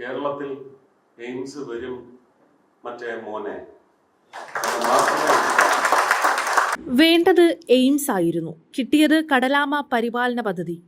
കേരളത്തിൽ എയിംസ് വരും മറ്റേ മോനെ. വേണ്ടത് എയിംസ് ആയിരുന്നു. കിട്ടിയത് കടലാമ പരിപാലന പദ്ധതി.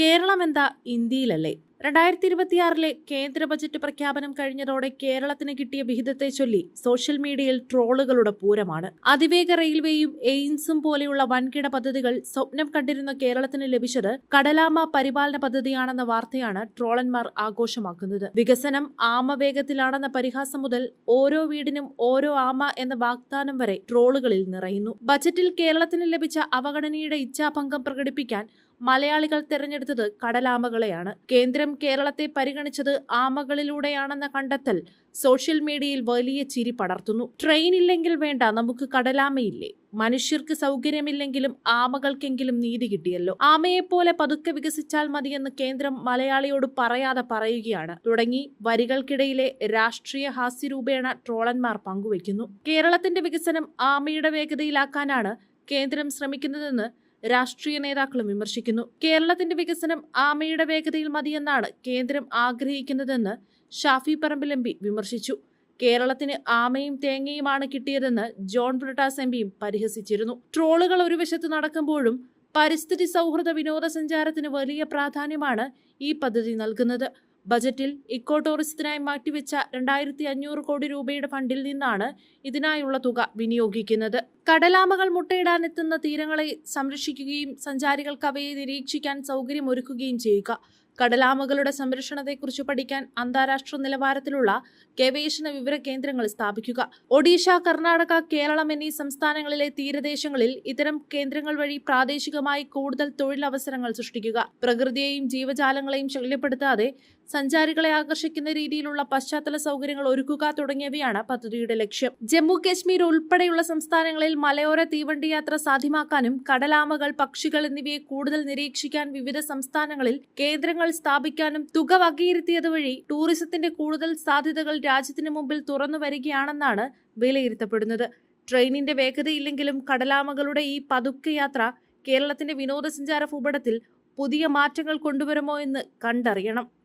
കേരളം എന്താ ഇന്ത്യയിലല്ലേ? രണ്ടായിരത്തി ഇരുപത്തിയാറിലെ കേന്ദ്ര ബജറ്റ് പ്രഖ്യാപനം കഴിഞ്ഞതോടെ കേരളത്തിന് കിട്ടിയ വിഹിതത്തെ ചൊല്ലി സോഷ്യൽ മീഡിയയിൽ ട്രോളുകളുടെ പൂരമാണ്. അതിവേഗ റെയിൽവേയും എയിംസും പോലെയുള്ള വൻകിട പദ്ധതികൾ സ്വപ്നം കണ്ടിരുന്ന കേരളത്തിന് ലഭിച്ചത് കടലാമ പരിപാലന പദ്ധതിയാണെന്ന വാർത്തയാണ് ട്രോളന്മാർ ആഘോഷമാക്കുന്നത്. വികസനം ആമവേഗത്തിലാണെന്ന പരിഹാസം മുതൽ ഓരോ വീടിനും ഓരോ ആമ എന്ന വാഗ്ദാനം വരെ ട്രോളുകളിൽ നിറയുന്നു. ബജറ്റിൽ കേരളത്തിന് ലഭിച്ച അവഗണനയുടെ ഇച്ഛാഭംഗം പ്രകടിപ്പിക്കാൻ മലയാളികൾ തെരഞ്ഞെടുത്തത് കടലാമകളെയാണ്. കേന്ദ്രം കേരളത്തെ പരിഗണിച്ചത് ആമകളിലൂടെയാണെന്ന കണ്ടെത്തൽ സോഷ്യൽ മീഡിയയിൽ വലിയ ചിരി പടർത്തുന്നു. ട്രെയിൻ ഇല്ലെങ്കിൽ വേണ്ട നമുക്ക് കടലാമയില്ലേ? മനുഷ്യർക്ക് സൗകര്യമില്ലെങ്കിലും ആമകൾക്കെങ്കിലും നീതി കിട്ടിയല്ലോ. ആമയെപ്പോലെ പതുക്കെ വികസിച്ചാൽ മതിയെന്ന് കേന്ദ്രം മലയാളിയോട് പറയാതെ പറയുകയാണ്. തുടങ്ങി വരികൾക്കിടയിലെ രാഷ്ട്രീയ ഹാസ്യരൂപേണ ട്രോളന്മാർ പങ്കുവയ്ക്കുന്നു. കേരളത്തിന്റെ വികസനം ആമയുടെ വേഗതയിലാക്കാനാണ് കേന്ദ്രം ശ്രമിക്കുന്നതെന്ന് രാഷ്ട്രീയ നേതാക്കളും വിമർശിക്കുന്നു. കേരളത്തിന്റെ വികസനം ആമയുടെ വേഗതയിൽ മതിയെന്നാണ് കേന്ദ്രം ആഗ്രഹിക്കുന്നതെന്ന് ഷാഫി പറമ്പിൽ എം വിമർശിച്ചു. കേരളത്തിന് ആമയും തേങ്ങയുമാണ് കിട്ടിയതെന്ന് ജോൺ ബ്രിട്ടാസ് എം പിയും പരിഹസിച്ചിരുന്നു. ട്രോളുകൾ ഒരു വശത്ത് നടക്കുമ്പോഴും പരിസ്ഥിതി സൗഹൃദ വിനോദസഞ്ചാരത്തിന് വലിയ പ്രാധാന്യമാണ് ഈ പദ്ധതി നൽകുന്നത്. ബജറ്റിൽ ഇക്കോ ടൂറിസത്തിനായി മാറ്റിവെച്ച രണ്ടായിരത്തി അഞ്ഞൂറ് കോടി രൂപയുടെ ഫണ്ടിൽ നിന്നാണ് ഇതിനായുള്ള തുക വിനിയോഗിക്കുന്നത്. കടലാമകൾ മുട്ടയിടാനെത്തുന്ന തീരങ്ങളെ സംരക്ഷിക്കുകയും സഞ്ചാരികൾക്ക് അവയെ നിരീക്ഷിക്കാൻ സൗകര്യമൊരുക്കുകയും ചെയ്യുക. കടലാമകളുടെ സംരക്ഷണത്തെക്കുറിച്ച് പഠിക്കാൻ അന്താരാഷ്ട്ര നിലവാരത്തിലുള്ള ഗവേഷണ വിവര കേന്ദ്രങ്ങൾ സ്ഥാപിക്കുക. ഒഡീഷ കർണാടക കേരളം എന്നീ സംസ്ഥാനങ്ങളിലെ തീരദേശങ്ങളിൽ ഇത്തരം കേന്ദ്രങ്ങൾ വഴി പ്രാദേശികമായി കൂടുതൽ തൊഴിലവസരങ്ങൾ സൃഷ്ടിക്കുക. പ്രകൃതിയെയും ജീവജാലങ്ങളെയും ശല്യപ്പെടുത്താതെ സഞ്ചാരികളെ ആകർഷിക്കുന്ന രീതിയിലുള്ള പശ്ചാത്തല സൗകര്യങ്ങൾ ഒരുക്കുക തുടങ്ങിയവയാണ് പദ്ധതിയുടെ ലക്ഷ്യം. ജമ്മു കശ്മീർ ഉൾപ്പെടെയുള്ള സംസ്ഥാനങ്ങളിൽ മലയോര തീവണ്ടി യാത്ര സാധ്യമാക്കാനും കടലാമകൾ പക്ഷികൾ എന്നിവയെ കൂടുതൽ നിരീക്ഷിക്കാൻ വിവിധ സംസ്ഥാനങ്ങളിൽ കേന്ദ്രങ്ങൾ സ്ഥാപിക്കാനും തുക വകയിരുത്തിയത് വഴി ടൂറിസത്തിന്റെ കൂടുതൽ സാധ്യതകൾ രാജ്യത്തിന് മുമ്പിൽ തുറന്നു വരികയാണെന്നാണ് വിലയിരുത്തപ്പെടുന്നത്. ട്രെയിനിന്റെ വേഗതയില്ലെങ്കിലും കടലാമകളുടെ ഈ പതുക്കെ യാത്ര കേരളത്തിന്റെ വിനോദസഞ്ചാര ഭൂപടത്തിൽ പുതിയ മാറ്റങ്ങൾ കൊണ്ടുവരുമോ എന്ന് കണ്ടറിയണം.